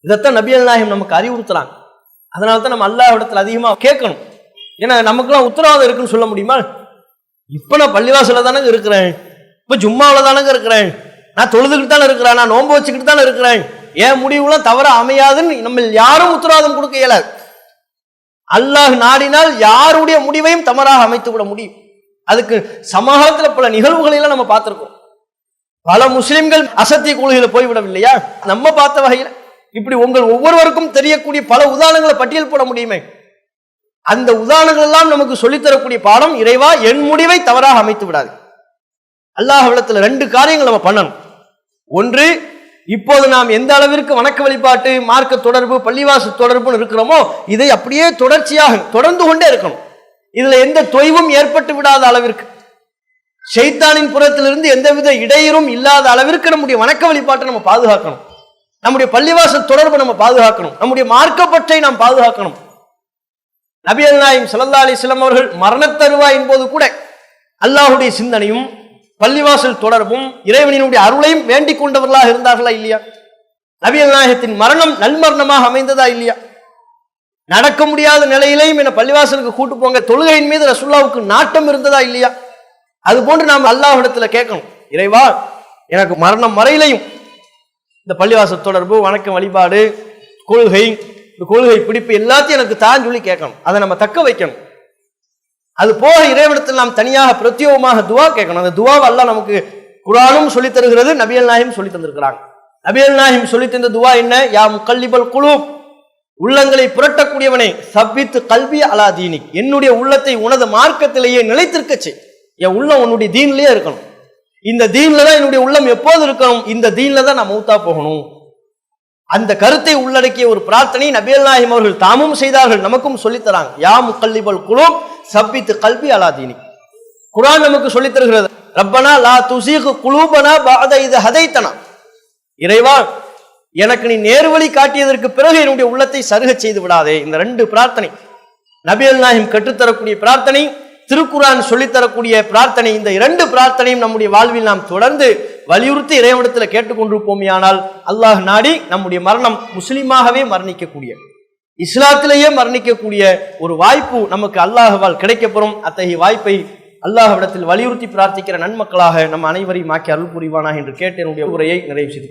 இதைத்தான் நபியல் நாயகம் நமக்கு அறிவுறுத்துறாங்க. அதனால தான் நம்ம அல்லாஹ் இடத்துல அதிகமா கேட்கணும். ஏன்னா நமக்குலாம் உத்தரவாதம் இருக்குன்னு சொல்ல முடியுமா? இப்ப நான் பள்ளிவாசலில் தானே இருக்கிறேன். இப்போ ஜும்மாவில் தானங்க இருக்கிறேன். நான் தொழுதுகிட்டு தானே இருக்கிறேன். நான் நோன்பு வச்சுக்கிட்டு தானே இருக்கிறேன். என் முடிவுலாம் தவற அமையாதுன்னு நம்ம யாரும் உத்தரவாதம் கொடுக்க இயலாது. அல்லாஹ் நாடினால் யாருடைய முடிவையும் தவறாக அமைத்து விட முடியும். அதுக்கு சமகாலத்தில் பல நிகழ்வுகளையெல்லாம் நம்ம பார்த்துருக்கோம். பல முஸ்லிம்கள் அசத்திய கொள்கையில போய்விடவில்லையா? நம்ம பார்த்த வகையில். இப்படி உங்கள் ஒவ்வொருவருக்கும் தெரியக்கூடிய பல உதாரணங்களை பட்டியல் போட முடியுமே? அந்த உதாரணங்கள் எல்லாம் நமக்கு சொல்லித்தரக்கூடிய பாடம் இறைவா என் முடிவை தவறாக அமைத்து விடாது. அல்லாஹ்விடத்துல ரெண்டு காரியங்கள் நம்ம பண்ணணும். ஒன்று இப்போது நாம் எந்த அளவிற்கு வணக்க வழிபாட்டு மார்க்க தொடர்பு பள்ளிவாசு தொடர்புன்னு இருக்கிறோமோ இதை அப்படியே தொடர்ச்சியாக தொடர்ந்து கொண்டே இருக்கணும். இதுல எந்த தொய்வும் ஏற்பட்டு விடாத அளவிற்கு. செய்தானின் புறத்திலிருந்து எந்தவித இடையூறும் இல்லாத அளவிற்கு நம்முடைய வணக்க வழிபாட்டை நம்ம பாதுகாக்கணும். நம்முடைய பள்ளிவாசல் தொடர்பு நம்ம பாதுகாக்கணும். நம்முடைய மார்க்கப்பற்றை நாம் பாதுகாக்கணும். நபியல் நாயம் சல்லா அலிஸ்லாம் அவர்கள் மரணத்தருவாயின் போது கூட அல்லாஹுடைய சிந்தனையும் பள்ளிவாசல் தொடர்பும் இறைவனினுடைய அருளையும் வேண்டிக் கொண்டவர்களாக இருந்தார்களா இல்லையா? நபியல் நாயகத்தின் மரணம் நல்மரணமாக அமைந்ததா இல்லையா? நடக்க முடியாத நிலையிலையும் என்னை பள்ளிவாசலுக்கு கூட்டு போங்க. தொழுகையின் மீது ரசுல்லாவுக்கு நாட்டம் இருந்ததா இல்லையா? அது போன்று நாம் அல்லாஹிடத்துல கேட்கணும். இறைவா எனக்கு மரணம் மறையிலையும் இந்த பள்ளிவாசல் தொடர்பு வணக்கம் வழிபாடு கொள்கை இந்த கொள்கை பிடிப்பு எல்லாத்தையும் எனக்கு தான் சொல்லி கேட்கணும். அதை நம்ம தக்க வைக்கணும். அது போக இறைவனத்தில் நாம் தனியாக பிரத்யோகமாக துவா கேட்கணும். அந்த துவாவெல்லாம் நமக்கு குரானும் சொல்லித் தருகிறது நபியல் நாயும் சொல்லி தந்திருக்கிறாங்க. நபியல் நாயும் சொல்லி தந்த துவா என்ன? யா முக்கல்லிபல் குழு உள்ளங்களை புரட்டக்கூடியவனை சபித்து கல்வி அலா தீனிக். என்னுடைய உள்ளத்தை உனது மார்க்கத்திலேயே நிலைத்திருக்கச்சு என் உள்ளம் உன்னுடைய தீன்லயே இருக்கணும். இந்த தீன்ல தான் என்னுடைய உள்ளம் எப்போது இருக்கணும்? இந்த தீன்ல தான் நான் மௌத்தா போகணும். அந்த கருத்தை உள்ளடக்கிய ஒரு பிரார்த்தனை நபியல் நாயிம் அவர்கள் தாமும் செய்தார்கள் நமக்கும் சொல்லித்தராங்க. யா முக்கல்லிபல் குழு சப்பித்து கல்வி அலாதீனி குரான் நமக்கு சொல்லித் தருகிறது ரப்பனா லா துசீகு குலூபனா பாத இது ஹதைத்தனா. இறைவா எனக்கு நீ நேர்வழி காட்டியதற்கு பிறகு என்னுடைய உள்ளத்தை சருகச் செய்து விடாதே. இந்த ரெண்டு பிரார்த்தனை நபியல் நாயிம் கற்றுத்தரக்கூடிய பிரார்த்தனை திருக்குரான் சொல்லித்தரக்கூடிய பிரார்த்தனை இந்த இரண்டு பிரார்த்தனையும் நம்முடைய வாழ்வில் நாம் தொடர்ந்து வலியுறுத்தி இறைவனத்தில் கேட்டுக்கொண்டிருப்போமையானால் அல்லாஹ் நாடி நம்முடைய மரணம் முஸ்லீமாகவே மரணிக்கக்கூடிய இஸ்லாத்திலேயே மரணிக்கக்கூடிய ஒரு வாய்ப்பு நமக்கு அல்லாஹவால் கிடைக்கப்பெறும். அத்தகைய வாய்ப்பை அல்லாஹவிடத்தில் வலியுறுத்தி பிரார்த்திக்கிற நன்மக்களாக நம் அனைவரையும் ஆக்கி அருள் புரிவானா என்று கேட்டு என்னுடைய உரையை நிறைவு செய்து